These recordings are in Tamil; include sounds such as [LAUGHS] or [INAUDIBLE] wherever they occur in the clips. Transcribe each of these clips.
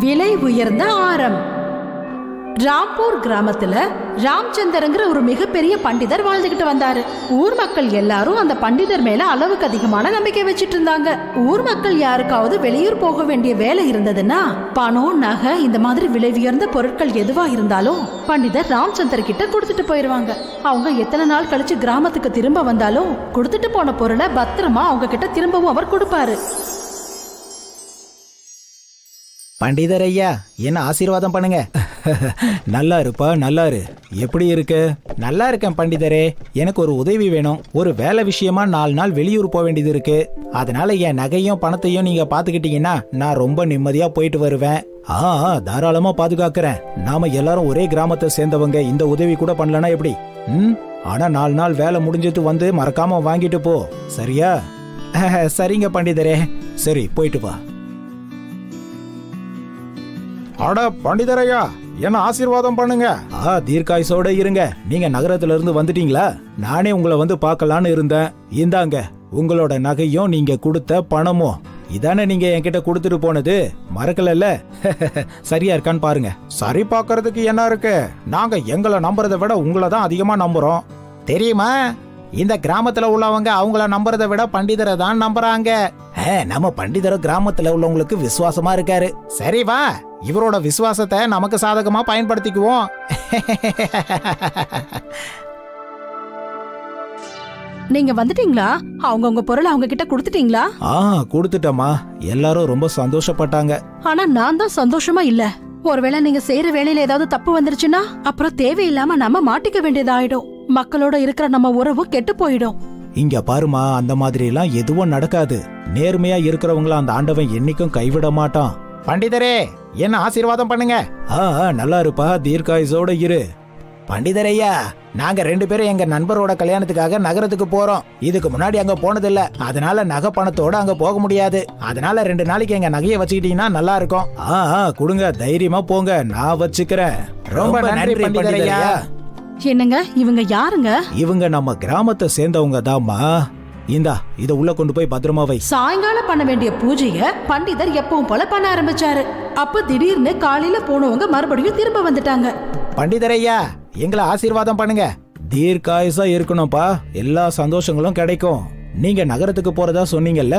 விலை உயர்ந்த ஆரம். ராம்பூர் கிராமத்துல ராம்சந்தர்ங்கிற ஒரு மிகப்பெரிய பண்டிதர் வாழ்ந்துகிட்டு வந்தாரு. ஊர் மக்கள் எல்லாரும் அந்த பண்டிதர் மேல அளவுக்கு அதிகமான நம்பிக்கை வச்சிட்டு இருந்தாங்க. ஊர் மக்கள் யாருக்காவது வெளியூர் போக வேண்டிய வேலை இருந்ததுன்னா பணம் நகை இந்த மாதிரி விலை உயர்ந்த பொருட்கள் எதுவா இருந்தாலும் பண்டிதர் ராம்சந்தர் கிட்ட கொடுத்துட்டு போயிருவாங்க. அவங்க எத்தனை நாள் கழிச்சு கிராமத்துக்கு திரும்ப வந்தாலும் கொடுத்துட்டு போன பொருளை பத்திரமா அவங்க கிட்ட திரும்பவும் அவர் கொடுப்பாரு. பண்டிதர் ஐயா என்ன ஆசீர்வாதம் பண்ணுங்க. [LAUGHS] நல்லா இருப்பா நல்லா இரு எப்படி இருக்கு? நல்லா இருக்கேன் பண்டிதரே. எனக்கு ஒரு உதவி வேணும். ஒரு வேலை விஷயமா நாலு நாள் வெளியூர் போக வேண்டியது இருக்கு. அதனால என் நகையும் பணத்தையும் நீங்க பாத்துக்கிட்டீங்கன்னா நான் ரொம்ப நிம்மதியா போயிட்டு வருவேன். ஆ தாராளமா பாதுகாக்கிறேன். நாம எல்லாரும் ஒரே கிராமத்தை சேர்ந்தவங்க இந்த உதவி கூட பண்ணலனா எப்படி? ம்? ஆனா நாலு நாள் வேலை முடிஞ்சது வந்து மறக்காம வாங்கிட்டு போ. சரியா? [LAUGHS] சரிங்க பண்டிதரே. சரி போயிட்டு வா. அட பண்டிதரையா என்ன ஆசீர்வாதம் பண்ணுங்க? ஆ தீர்க்காயுசோட இருங்க. நீங்க நகரத்துல இருந்து வந்துட்டீங்களா? நானே உங்களை வந்து பார்க்கலான்னு இருந்தேன். இந்தாங்க உங்களோட நகையும் நீங்க கொடுத்த பணமும். இதானே நீங்க என்கிட்ட கொடுத்துட்டு போனது? மறக்கலல்ல? [LAUGHS] சரியா இருக்கான்னு பாருங்க. சரி பார்க்கறதுக்கு என்ன இருக்கு? நாங்க எங்களை நம்புறதை விட உங்களை தான் அதிகமா நம்புறோம். தெரியுமா? இந்த கிராமத்துல உள்ளவங்க அவங்கள நம்புறதை விட பண்டிதரை தான் நம்புறாங்க. நம்ம பண்டிதர் கிராமத்துல உள்ளவங்களுக்கு விசுவாசமா இருக்காரு. சரி வா. இவரோட விசுவாசத்தை நமக்கு சாதகமா பயன்படுத்திக்குவோம். நீங்க வந்துட்டீங்களா? அவங்க உங்க பொருளை அவங்க கிட்ட கொடுத்துட்டீங்களா? ஆ கொடுத்துட்டம்மா. எல்லாரும் ரொம்ப சந்தோஷப்பட்டாங்க. ஆனா நான் தான் சந்தோஷமா இல்ல. ஒருவேளை நீங்க செய்யற வேலையில ஏதாவது தப்பு வந்துருச்சுன்னா அப்புறம் தேவையில்லாம நம்ம மாட்டிக்க வேண்டியதாயிடும். மக்களோட இருக்கிற நம்ம உறவு கெட்டு போயிடும். இங்க பாருமா அந்த மாதிரி எல்லாம் எதுவும் நடக்காது. நேர்மையா இருக்கிறவங்கள அந்த ஆண்டவன் என்னைக்கும் கைவிட மாட்டான். பண்டிதரே என்ன ஆசீர்வாதம் பண்ணுங்க? ஆ ஆ, நல்லா இருப்பா தீர்க்காயுசோட இரு. பண்டிதரையா நாங்க ரெண்டு பேரும் எங்க நண்பரோட கல்யாணத்துக்காக நகரத்துக்கு போறோம். இதுக்கு முன்னாடி அங்க போனதில்ல. அதனால நகை பணத்தோட அங்க போக முடியாது. அதனால ரெண்டு நாளைக்கு எங்க நகையை வச்சுக்கிட்டீங்கன்னா நல்லா இருக்கும். ஆ ஆ, கொடுங்க தைரியமா போங்க நான் வச்சுக்கிறேன். ரொம்ப நன்றி பண்டிதரையா என்னங்க இவங்க யாருங்க? இவங்க நம்ம கிராமத்தை சேர்ந்தவங்க தாம்மா இந்தா இத உள்ள கொண்டு போய் பத்திரமா வை. சாயங்காலம் பண்ண வேண்டிய பூஜைய பண்டிதர் எப்பவும் போல பண்ண ஆரம்பிச்சாரு. அப்ப திடீர்னு காலையில போனவங்க மறுபடியும் திரும்ப வந்துட்டாங்க. பண்டிதரையா எங்களை ஆசீர்வாதம் பண்ணுங்க. தீர்க்காயுசா இருக்கணும்ப்பா. எல்லா சந்தோஷங்களும் கிடைக்கும். நீங்க நகரத்துக்கு போறதா சொன்னீங்கல்ல?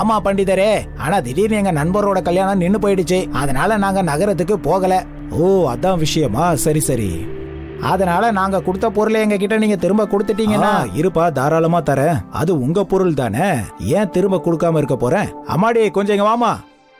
ஆமா பண்டிதரே. ஆனா திடீர்னு எங்க நண்பரோட கல்யாணம் நின்னு போயிடுச்சு. அதனால நாங்க நகரத்துக்கு போகல. ஓ அதான் விஷயமா? சரி சரி. அதனால நாங்க கொடுத்த பொருளை எங்க கிட்ட நீங்க திரும்ப கொடுத்துட்டீங்கன்னா. இருப்பா தாராளமா தரேன். அது உங்க பொருள் தானே? ஏன் திரும்ப கொடுக்காம இருக்க போறேன் அம்மாடி கொஞ்சம் இங்க வாமா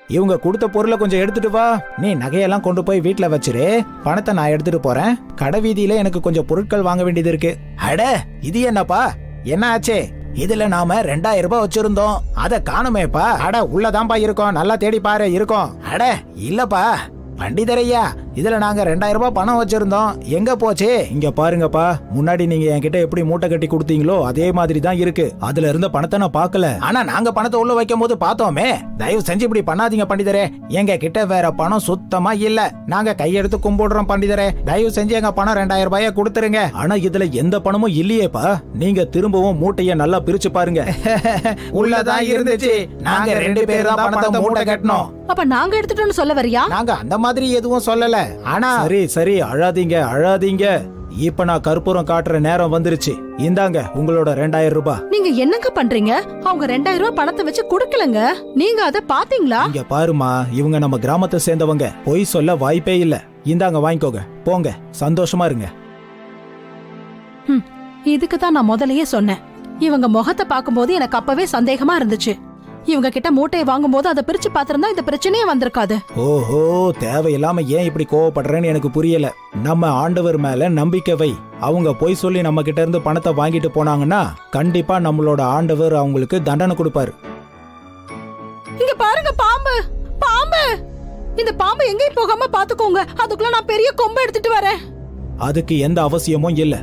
இவங்க கொடுத்த பொருளை கொஞ்சம் எடுத்துட்டு வா. நீ நகையெல்லாம் கொண்டு போய் வீட்டுல வச்சிரு. பணத்தை நான் எடுத்துட்டு போறேன். கடை வீதியில எனக்கு கொஞ்சம் பொருட்கள் வாங்க வேண்டியது இருக்கு. அட இது என்னப்பா? என்ன ஆச்சு? இதுல நாம ரெண்டாயிரம் ரூபாய் வச்சிருந்தோம். அத காணுமேப்பா? அட உள்ளதான்பா இருக்கோம். நல்லா தேடி பாரு இருக்கோம். அட இல்லப்பா. பண்டிதரையா இதுல நாங்க ரெண்டாயிரம் ரூபாய் பணம் வச்சிருந்தோம். எங்க போச்சு? இங்க பாருங்கப்பா. முன்னாடி நீங்க என்கிட்ட எப்படி மூட்டை கட்டி கொடுத்தீங்களோ அதே மாதிரி தான் இருக்கு. அதுல இருந்த பணத்தை நான் பார்க்கல. ஆனா நாங்க பணத்தை உள்ள வைக்கும் போது பார்த்தோமே தயவு செஞ்சு இப்படி பண்ணாதீங்க பண்டிதரே. எங்க கிட்ட வேற பணம் சுத்தமா இல்ல. நாங்க கையெடுத்து கும்பிடுறோம் பண்டிதரே. தயவு செஞ்சு எங்க பணம் ரெண்டாயிரம் ரூபாய கொடுத்துருங்க. ஆனா இதுல எந்த பணமும் இல்லையேப்பா. நீங்க திரும்பவும் மூட்டைய நல்லா பிரிச்சு பாருங்க. [LAUGHS] உள்ளதான் இருந்துச்சு. நாங்க ரெண்டு பேர் தான் பணத்தை மூட்டை கட்டணும் அப்ப நாங்க எடுத்துட்டோம்னு சொல்ல வரியா? நாங்க அந்த மாதிரி எதுவும் சொல்லல. ஆனா சரி சரி அழாதீங்க அழாதீங்க. இப்ப நான் கற்பூரம் காட்டுற நேரம் வந்துருச்சு. இந்தாங்க உங்களோட ரெண்டாயிரம் ரூபாய். நீங்க என்னங்க பண்றீங்க? அவங்க ரெண்டாயிரம் ரூபாய் பணத்தை வச்சு கொடுக்கலங்க. நீங்க அத பாத்தீங்களா? இங்க பாருமா இவங்க நம்ம கிராமத்தை சேர்ந்தவங்க. பொய் சொல்ல வாய்ப்பே இல்ல. இந்தாங்க வாங்கிக்கோங்க. போங்க சந்தோஷமா இருங்க. இதுக்கு தான் நான் முதல்லயே சொன்னேன். இவங்க முகத்தை பார்க்கும்போது எனக்கு அப்பவே சந்தேகமா இருந்துச்சு. இவங்க கிட்ட மூட்டையை வாங்கும்போது அதை பிரிச்சு பார்த்திருந்தா இந்த பிரச்சனையே வந்திருக்காது. ஓஹோ தேவையில்லாம ஏன் இப்படி கோவப்படுறேன்னு எனக்கு புரியல. நம்ம ஆண்டவர் மேல நம்பிக்கை வை. அவங்க பொய் சொல்லி நம்ம கிட்ட இருந்து பணத்தை வாங்கிட்டு போனாங்கன்னா கண்டிப்பா நம்மளோட ஆண்டவர் அவங்களுக்கு தண்டனை கொடுப்பாரு. இங்க பாருங்க பாம்பு! பாம்பு! இந்த பாம்பு எங்கேயும் போகாம பாத்துக்கோங்க அதுக்குள்ள நான் பெரிய கொம்பு எடுத்துட்டு வரேன். அதுக்கு எந்த அவசியமும் இல்ல.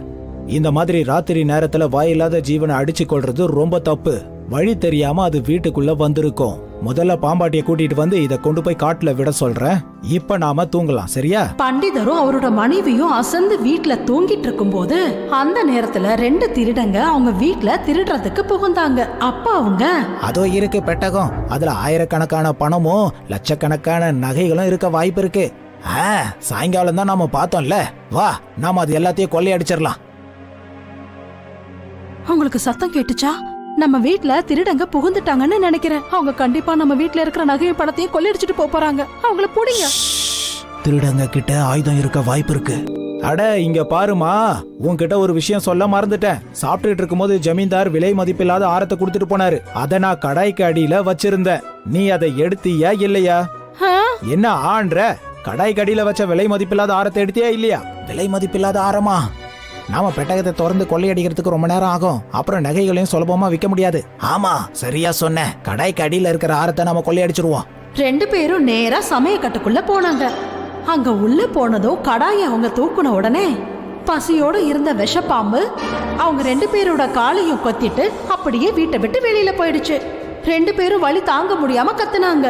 இந்த மாதிரி ராத்திரி நேரத்துல வாயில்லாத ஜீவனை அடிச்சு கொள்றது ரொம்ப தப்பு. வழி தெரியாம அது வீட்டுக்குள்ள வந்திருக்கும். முதல்ல பாம்பாட்டிய கூட்டிட்டு வந்து இத கொண்டு போய் காட்டுல விட சொல்றேன். இப்ப நாம தூங்கலாம் சரியா? பண்டிதரும் அவரோட மனைவியும் அசந்து வீட்ல தூங்கிட்டு இருக்கும்போது அந்த நேரத்துல ரெண்டு திருடங்க அவங்க வீட்ல திருடுறதுக்கு புகுந்தாங்க. அப்ப அவங்க அதோ இருக்கு பெட்டகம். அதுல ஆயிரக்கணக்கான பணமும் லட்சக்கணக்கான நகைகளும் இருக்க வாய்ப்பு இருக்கு. ஆ, சாயங்காலம் தான் நாம பார்த்தோம்ல. வா நாம அது எல்லாத்தையும் கொள்ளையடிச்சிடலாம். அவங்களுக்கு சத்தம் கேட்டுச்சா? நம்ம வீட்ல திருடங்க புகுந்துட்டாங்கன்னு நினைக்கிறேன். அவங்க கண்டிப்பா நம்ம வீட்ல இருக்கிற நகையும் பணத்தையும் கொள்ளையடிச்சிட்டு போப் போறாங்க. அவங்கள புடிங்க. திருடங்க கிட்ட ஆயுதம் இருக்க வாய்ப்பு இருக்கு. அட இங்க பாருமா. உன்கிட்ட ஒரு விஷயம் சொல்ல மறந்துட்டேன். சாப்பிட்டுட்டு இருக்கும்போது ஜமீன்தார் விலை மதிப்பில்லாத ஆரத்தை கொடுத்துட்டு போனாரு. அத நான் கடாய்க்கு அடியில வச்சிருந்தேன். நீ அதை எடுத்தியா இல்லையா? ஆ? என்ன ஆன்ற கடாய் கடியில வச்ச விலை மதிப்பில்லாத ஆரத்தை எடுத்தியா இல்லையா? விலை மதிப்பில்லாத ஆரமா? நாம பெட்டகத்தை திறந்து கொள்ளையடிக்கிறதுக்கு ரொம்ப நேரம் ஆகும். அப்புறம் நகைகளையும் சுலபமா விற்க முடியாது. ஆமா சரியா சொன்ன. கடாய்க்கு அடியில இருக்கிற ஆரத்தை நாம கொள்ளையடிச்சிருவோம். ரெண்டு பேரும் நேரா சமயக்கட்டுக்குள்ள போனாங்க. அங்க உள்ள போனதும் கடாயை அவங்க தூக்குன உடனே பசியோட இருந்த விஷப்பாம்பு அவங்க ரெண்டு பேரோட காலையும் கொத்திட்டு அப்படியே வீட்டை விட்டு வெளியில போயிடுச்சு. ரெண்டு பேரும் வலி தாங்க முடியாம கத்துனாங்க.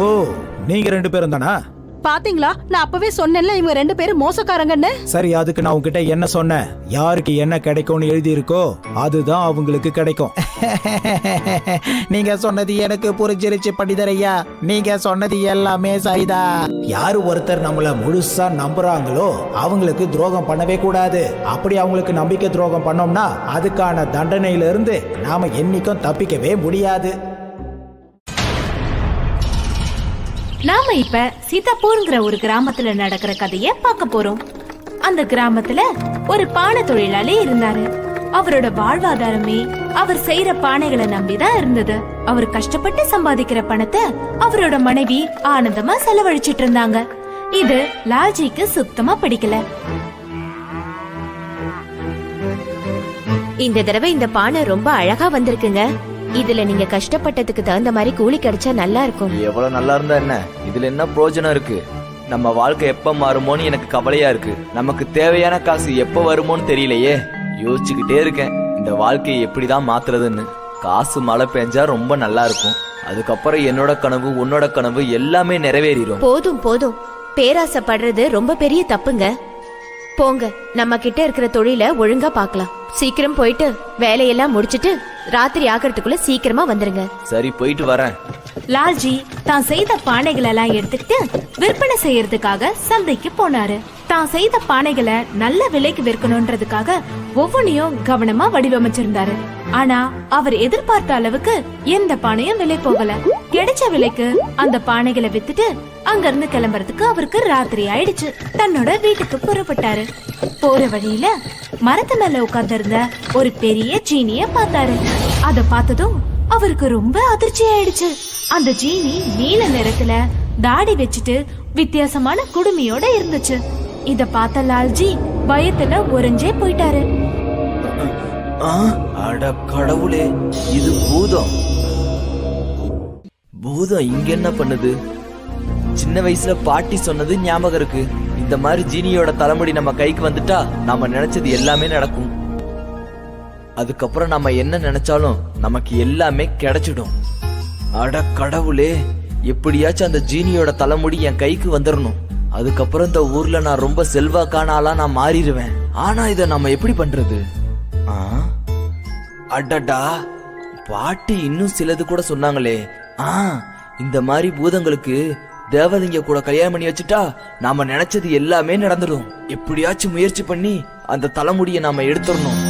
ஓ நீங்க ரெண்டு பேரும் தானா? பாத்தீங்களா? நான் அப்பவே சொன்னேன்ல இவங்க ரெண்டு பேரும் மோசக்காரங்கன்னு. சரி அதுக்கு நான் உங்ககிட்ட என்ன சொன்னேன்? யாருக்கு என்ன கிடைக்கும்னு எழுதி இருக்கோ அதுதான் அவங்களுக்கு கிடைக்கும். [LAUGHS] நீங்க சொன்னது எனக்கு புரிஞ்சிருச்சு பண்டிதரையா? நீங்க சொன்னது எல்லாமே சரிதா? யாரு ஒருத்தர் நம்மள முழுசா நம்புறாங்களோ அவங்களுக்கு துரோகம் பண்ணவே கூடாது. அப்படி அவங்களுக்கு நம்பிக்கை துரோகம் பண்ணோம்னா அதுக்கான தண்டனையில இருந்து நாம என்னைக்கும் தப்பிக்கவே முடியாது. நாம இப்ப சீதாப்பூர்ங்கிற ஒரு கிராமத்துல நடக்கிற கதைய பார்க்க போறோம். அந்த கிராமத்துல ஒரு பானை தொழிலாளி இருந்தாரு. அவரோட வாழ்வாதாரமே அவர் செய்யற பானைகளை நம்பிதான் இருந்தது. அவர் கஷ்டப்பட்டு சம்பாதிக்கிற பணத்தை அவரோட மனைவி ஆனந்தமா செலவழிச்சிட்டு இருந்தாங்க. இது லால்ஜிக்கு சுத்தமா பிடிக்கல. இந்த தடவை இந்த பானை ரொம்ப அழகா வந்திருக்குங்க. இதுல நீங்க கஷ்டப்பட்டதுக்கு தகுந்த மாதிரி கூலி கிடைச்சா நல்லா இருக்கும். எவ்வளவு நல்லா இருந்தா என்ன? இதுல என்ன பிரயோஜனம் இருக்கு? நம்ம வாழ்க்கை எப்ப மாறுமோன்னு எனக்கு கவலையா இருக்கு. நமக்கு தேவையான காசு எப்ப வருமோன்னு தெரியலையே. யோசிச்சுக்கிட்டே இருக்கேன். இந்த வாழ்க்கையை எப்படிதான் மாத்துறதுன்னு. காசு மழை பெஞ்சா ரொம்ப நல்லா இருக்கும். அதுக்கப்புறம் என்னோட கனவு உன்னோட கனவு எல்லாமே நிறைவேறிடும் போதும் போதும். பேராசைப்படுறது ரொம்ப பெரிய தப்புங்க. போங்க நம்ம கிட்ட இருக்கிற தொழில ஒழுங்கா பார்க்கலாம். சீக்கிரம் போயிட்டு வேலையெல்லாம் முடிச்சிட்டு ராத்திரி ஆகிறதுக்குள்ள சீக்கிரமா வந்துருங்க. சரி போயிட்டு வரேன். லால்ஜி தான் செய்த பானைகள் எல்லாம் எடுத்துக்கிட்டு விற்பனை செய்யறதுக்காக சந்தைக்கு போனாரு. தான் செய்த பானைகளை நல்ல விலைக்கு விற்கணும்ன்றதுக்காக ஒவ்வொன்றையும் கவனமா வடிவமைச்சிருந்தாரு. ஆனா அவர் எதிர்பார்த்த அளவுக்கு எந்த பானையும் விலை போகல. கிடைச்ச விலைக்கு அந்த பானைகளை வித்துட்டு அங்க இருந்து கிளம்புறதுக்கு அவருக்கு ராத்திரி ஆயிடுச்சு. தன்னோட வீட்டுக்கு புறப்பட்டாரு. போற வழியில மரத்து மேல உட்கார்ந்திருந்த ஒரு பெரிய ஜீனிய பார்த்தாரு. அத பார்த்ததும் அவருக்கு ரொம்ப அதிர்ச்சி ஆயிடுச்சு. அந்த ஜீனி நீல நிறத்துல தாடி வச்சுட்டு வித்தியாசமான குடுமையோட இருந்துச்சு. இத பார்த்த லால்ஜி பயத்துல உறைஞ்சே போயிட்டாரு. ஆ, அட கடவுளே இது பூதம். பூதம் இங்க என்ன பண்ணுது? சின்ன வயசுல பாட்டி சொன்னது ஞாபகம் இருக்கு. இந்த மாதிரி ஜீனியோட தலைமுடி நம்ம கைக்கு வந்துட்டா நாம நினைச்சது எல்லாமே நடக்கும். அதுக்கப்புறம் நம்ம என்ன நினைச்சாலும் நமக்கு எல்லாமே கிடைச்சிடும். அட கடவுளே எப்படியாச்சும் அந்த ஜீனியோட தலைமுடி என் கைக்கு வந்துடணும் அதுக்கப்புறம் இந்த ஊர்ல நான் ரொம்ப செல்வாக்கான ஆளா நான் மாறிடுவேன். ஆனா இத நம்ம எப்படி பண்றது? அடடா பாட்டி இன்னும் சிலது கூட சொன்னாங்களே. ஆ இந்த மாதிரி பூதங்களுக்கு தேவதைங்க கூட கல்யாணம் பண்ணி வச்சுட்டா நாம நினைச்சது எல்லாமே நடந்துடும். எப்படியாச்சும் முயற்சி பண்ணி அந்த தலைமுடியை நாம எடுத்துடணும்.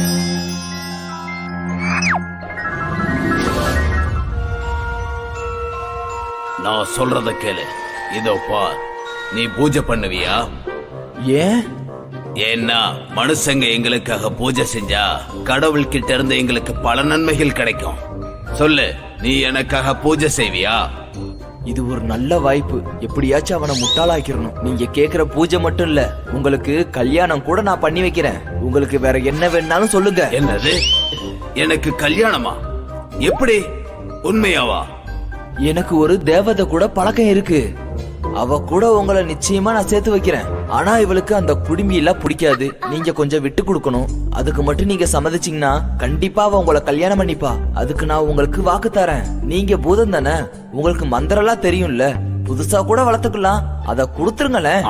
நான் சொல்றத கேளு. இதோ பார். நீ பூஜை பண்ணுவியா? ஏன்? ஏன்னா மனுஷங்க எங்களுக்காக பூஜை செஞ்சா கடவுள் கிட்ட இருந்து எங்களுக்கு பல நன்மைகள் கிடைக்கும். சொல்லு நீ எனக்காக பூஜை செய்வியா? இது ஒரு நல்ல வாய்ப்பு. எப்படியாச்சும் அவனை முட்டாளாக்கிடணும் நீங்க கேக்குற பூஜை மட்டும் இல்ல உங்களுக்கு கல்யாணம் கூட நான் பண்ணி வைக்கிறேன். உங்களுக்கு வேற என்ன வேணாலும் சொல்லுங்க. என்னது? எனக்கு கல்யாணமா? எப்படி? உண்மையாவா? எனக்கு ஒரு தேவதை கூட பழக்கம் இருக்கு. அவ கூட உங்களை நிச்சயமா நான் சேர்த்து வைக்கிறேன். ஆனா இவளுக்கு அந்த குடுமி எல்லாம் பிடிக்காது. நீங்க கொஞ்சம் விட்டு கொடுக்கணும். அதுக்கு மட்டும் நீங்க சம்மதிச்சீங்கன்னா கண்டிப்பா அவ உங்களை கல்யாணம் பண்ணிப்பா. அதுக்கு நான் உங்களுக்கு வாக்கு தரேன். நீங்க பூதம் தானே? உங்களுக்கு மந்திரம்லாம் தெரியும்ல. புதுசா கூட வளர்த்துக்கலாம். அத கொடுத்துருங்களேன்.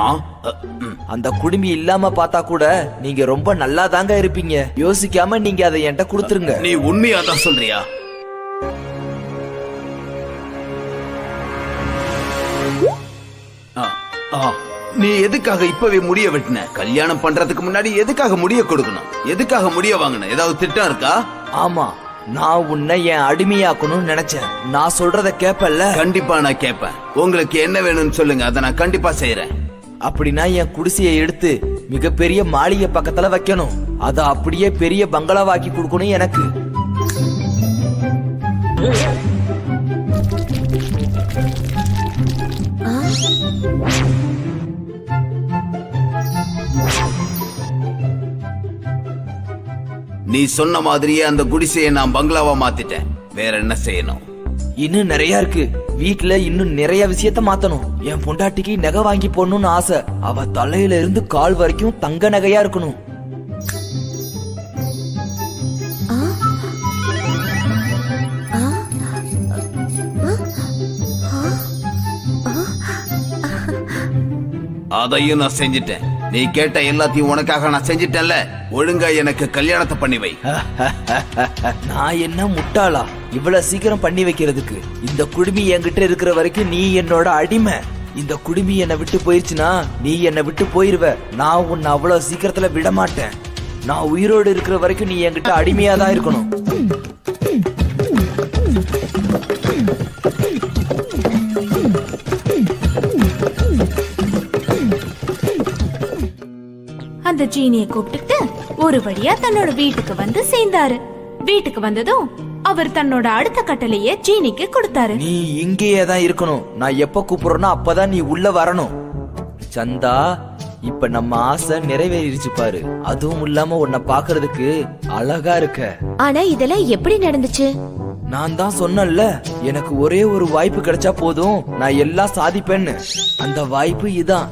அந்த குடுமி இல்லாம பார்த்தா கூட நீங்க ரொம்ப நல்லா தாங்க இருப்பீங்க. யோசிக்காம நீங்க அதை என்கிட்ட கொடுத்துருங்க. நீ உண்மையா தான் சொல்றியா? நீ எதுக்காக இப்பவே முடிய வெட்டின? கல்யாணம் பண்றதுக்கு முன்னாடி எதுக்காக முடிய கொடுக்கணும்? எதுக்காக முடிய வாங்கின? ஏதாவது திட்டம் இருக்கா? ஆமா. நான் உன்னை என் அடிமையாக்கணும்னு நினைச்சேன். நான் சொல்றத கேப்பல்ல? கண்டிப்பா நான் கேட்பேன் உங்களுக்கு என்ன வேணும்னு சொல்லுங்க. அதை நான் கண்டிப்பா செய்யறேன் அப்படின்னா என் குடிசையை எடுத்து மிகப்பெரிய மாளிகை பக்கத்துல வைக்கணும். அத அப்படியே பெரிய பங்களாவாக்கி கொடுக்கணும் எனக்கு. நீ சொன்ன மாதிரியே அந்த குடிசையை நான் பங்களாவா மாத்திட்டேன். வேற என்ன செய்யணும்? இன்னும் நிறைய இருக்கு. வீட்ல இன்னும் நிறைய விஷயத்த மாத்தணும். என் பொண்டாட்டிக்கு நகை வாங்கி போடணும்னு ஆசை. அவ தலையில இருந்து கால் வரைக்கும் தங்க நகையா இருக்கணும். அதையும் நான் செஞ்சிட்டேன். நீ கேட்ட எல்லாத்தையும் உனக்காக நான் செஞ்சிட்டேன்ல. ஒழுங்கா எனக்கு கல்யாணத்தை பண்ணி வை. [LAUGHS] நான் என்ன முட்டாளா? இவ்வளவு சீக்கிரம் பண்ணி வைக்கிறதுக்கு. இந்த குடுமி என்கிட்ட இருக்கிற வரைக்கும் நீ என்னோட அடிமை. இந்த குடுமி என்னை விட்டு போயிருச்சுன்னா நீ என்னை விட்டு போயிருவ. நான் உன்னை அவ்வளவு சீக்கிரத்துல விட மாட்டேன் நான் உயிரோடு இருக்கிற வரைக்கும் நீ என்கிட்ட அடிமையா தான் இருக்கணும். அந்த ஜீனிய கூப்பிட்டுட்டு ஒரு வழியா தன்னோட வீட்டுக்கு வந்து சேர்ந்தாரு. வீட்டுக்கு வந்ததும் அவர் தன்னோட அடுத்த கட்டளைய ஜீனிக்கு கொடுத்தாரு. நீ இங்கேயே தான் இருக்கணும். நான் எப்ப கூப்பிடுறேனோ அப்பதான் நீ உள்ள வரணும். சந்தா இப்ப நம்ம ஆசை நிறைவேறிடுச்சு பாரு. அதுவும் இல்லாம உன்னை பாக்குறதுக்கு அழகா இருக்க. ஆனா இதெல்லாம் எப்படி நடந்துச்சு? நான் தான் சொன்னேன்ல எனக்கு ஒரே ஒரு வாய்ப்பு கிடைச்சா போதும். நான் எல்லாம் சாதிப்பேன்னு. அந்த வாய்ப்பு இதான்.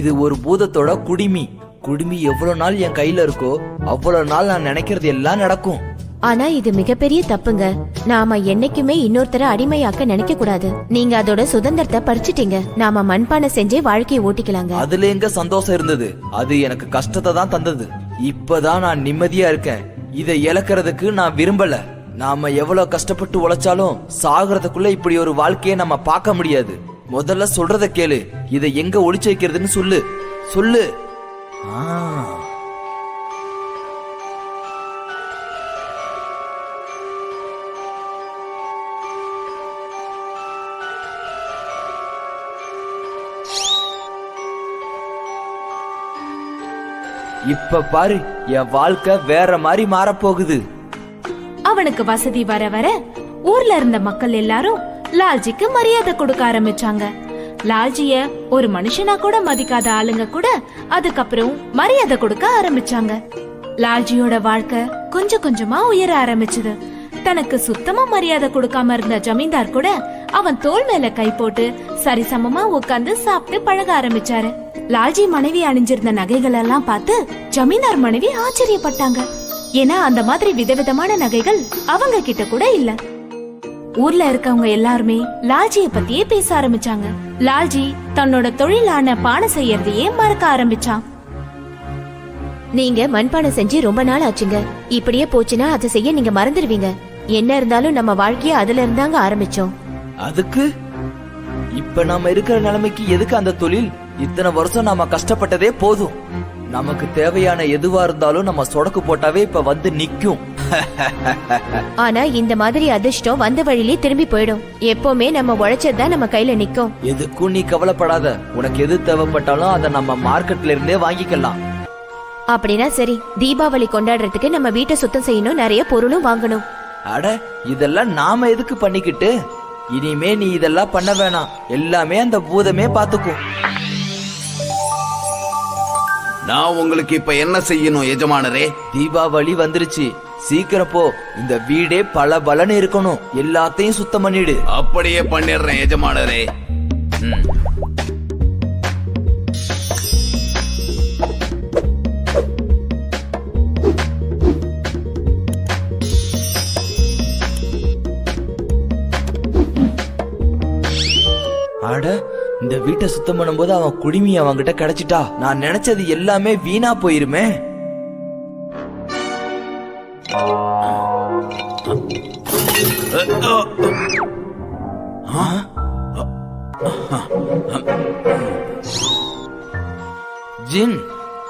இது ஒரு பூதத்தோட குடிமி. குடிமி எவ்வளவு நாள் என் கையில இருக்கோ அவ்வளவு நாள் நான் நினைக்கிறது எல்லாம் நடக்கும். ஆனா இது மிகப்பெரிய தப்புங்க. நாம என்னைக்குமே இன்னொருத்தரை அடிமையாக்க நினைக்க கூடாது. நீங்க அதோட சுதந்திரத்தை பறிச்சிட்டீங்க. நாம மண்பானை செஞ்சே வாழ்க்கையை ஓட்டிக்கலாங்க. அதுல எங்க சந்தோஷம் இருந்தது? அது எனக்கு கஷ்டத்தை தான் தந்தது. இப்பதான் நான் நிம்மதியா இருக்கேன். இதை இழக்கிறதுக்கு நான் விரும்பல. நாம எவ்வளவு கஷ்டப்பட்டு உழைச்சாலும் சாகுறதுக்குள்ள இப்படி ஒரு வாழ்க்கையை நம்ம பார்க்க முடியாது. முதல்ல சொல்றத கேளு. இதை எங்க ஒளிச்சு வைக்கிறதுன்னு சொல்லு. சொல்லு. இப்ப பாரு என் வாழ்க்கை வேற மாதிரி மாறப்போகுது. அவனுக்கு வசதி வர வர ஊர்ல இருந்த மக்கள் எல்லாரும் லால்ஜிக்கு மரியாதை கொடுக்க ஆரம்பிச்சாங்க. லால்ஜிய ஒரு மனுஷனா கூட மதிக்காத ஆளுங்க கூட அதுக்கப்புறம் மரியாதை கொடுக்க ஆரம்பிச்சாங்க. லால்ஜியோட வாழ்க்கை கொஞ்சம் கொஞ்சமா உயர ஆரம்பிச்சது. தனக்கு சுத்தமா மரியாதை கொடுக்காம இருந்த ஜமீன்தார் கூட அவன் தோல் மேல கை போட்டு சரிசமமா உட்கார்ந்து சாப்பிட்டு பழக ஆரம்பிச்சாரு. லால்ஜி மனைவி அணிஞ்சிருந்த நகைகள் எல்லாம் பார்த்து ஜமீன்தார் மனைவி ஆச்சரியப்பட்டாங்க. ஏன்னா அந்த மாதிரி விதவிதமான நகைகள் அவங்க கிட்ட கூட இல்லை. ஊர்ல இருக்கவங்க எல்லாருமே லால்ஜிய பத்தியே பேச ஆரம்பிச்சாங்க. லால்ஜி தன்னோட தொழிலான பானை செய்யறதையே மறக்க ஆரம்பிச்சான். நீங்க மண்பானை செஞ்சு ரொம்ப நாள் ஆச்சுங்க. இப்படியே போச்சுன்னா அதை செய்ய நீங்க மறந்துடுவீங்க. என்ன இருந்தாலும் நம்ம வாழ்க்கைய அதுல இருந்தாங்க ஆரம்பிச்சோம். அதுக்கு? இப்ப நாம இருக்கிற நிலைமைக்கு எதுக்கு அந்த தொழில்? இத்தனை வருஷம் நாம கஷ்டப்பட்டதே போதும். நமக்கு தேவையான எதுவா இருந்தாலும் நம்ம சொடக்கு போட்டாவே இப்ப வந்து நிக்கும். [LAUGHS] ஆனா இந்த மாதிரி அதிர்ஷ்டம் வந்த வழியிலே திரும்பி போயிடும். எப்பவுமே நம்ம உழைச்சதுதான் நம்ம கையில நிக்கும். எதுக்கும் நீ கவலைப்படாத. உனக்கு எது தேவைப்பட்டாலும் அதை நம்ம மார்க்கெட்ல இருந்தே வாங்கிக்கலாம். அப்படின்னா சரி தீபாவளி கொண்டாடுறதுக்கு நம்ம வீட்டை சுத்தம் செய்யணும் நிறைய பொருளும் வாங்கணும். அட இதெல்லாம் நாம எதுக்கு பண்ணிக்கிட்டு? இனிமே நீ இதெல்லாம் பண்ண வேணாம். எல்லாமே அந்த பூதமே பாத்துக்கும் நான் உங்களுக்கு இப்ப என்ன செய்யணும் எஜமானரே? தீபாவளி வந்துருச்சு. சீக்கிரம் போ. இந்த வீடே பல பலன்னு இருக்கணும். எல்லாத்தையும் சுத்தம் பண்ணிடு. அப்படியே பண்ணிடுறேன் எஜமானரே. அட இந்த வீட்டை சுத்தம் பண்ணும்போது அவன் குடிமி அவன்கிட்ட கிடைச்சிட்டா. நான் நினைச்சது எல்லாமே வீணா போயிருமே.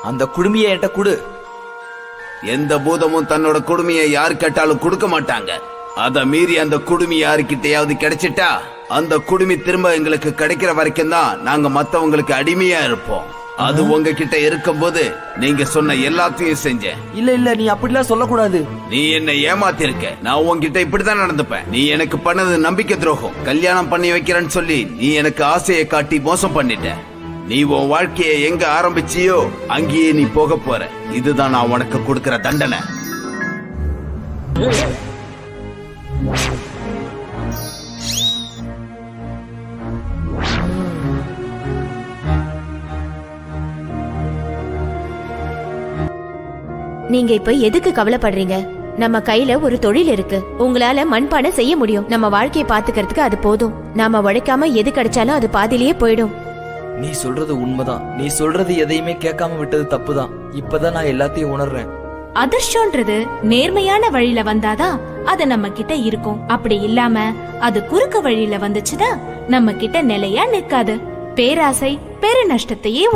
அந்த குடுமியை என்கிட்ட கொடு. எந்த பூதமும் தன்னோட குடுமையை யார் கேட்டாலும் கொடுக்க மாட்டாங்க. அத மீறி அந்த குடுமி யாருக்கிட்டையாவது கிடைச்சிட்டா அந்த குடுமி திரும்ப எங்களுக்கு கிடைக்கிற வரைக்கும் தான் நாங்க மத்தவங்களுக்கு அடிமையா இருப்போம். அது உங்ககிட்ட இருக்கும்போது நீங்க சொன்ன எல்லாத்தையும் செஞ்சேன். இல்ல இல்ல நீ அப்படிலாம் சொல்லக்கூடாது. நீ என்னை ஏமாத்திருக்க. நான் உன்கிட்ட இப்படிதான் நடந்துப்பேன். நீ எனக்கு பண்ணது நம்பிக்கை துரோகம். கல்யாணம் பண்ணி வைக்கிறேன்னு சொல்லி நீ எனக்கு ஆசையை காட்டி மோசம் பண்ணிட்ட. நீ உன் வாழ்க்கையை எங்க ஆரம்பிச்சியோ அங்கேயே நீ போக போற. இதுதான் நான் உனக்கு கொடுக்கிற தண்டனை. நீங்க இப்ப எதுக்கு கவலைப்படுறீங்க? நம்ம கையில ஒரு தொழில் இருக்கு. உங்களால மண்பானை செய்ய முடியும். நம்ம வாழ்க்கையை பாத்துக்கிறதுக்கு அது போதும். நாம உழைக்காம எது கிடைச்சாலும் அது பாதியிலேயே போயிடும். நீ சொல்றது உண்மைதான். நீ சொல்றது எதையுமே கேட்காம விட்டது தப்புதான். இப்பதான் நான் எல்லாத்தையும் உணர்றேன். அதிர்ஷ்டம்ன்றது நேர்மையான வழியில வந்தாதான் அது நம்ம கிட்ட இருக்கும். அப்படி இல்லாம அது குறுக்கு வழியில வந்துச்சுன்னா நம்ம கிட்ட நிலையா நிக்காது பேராசை பெரு நஷ்டத்தையே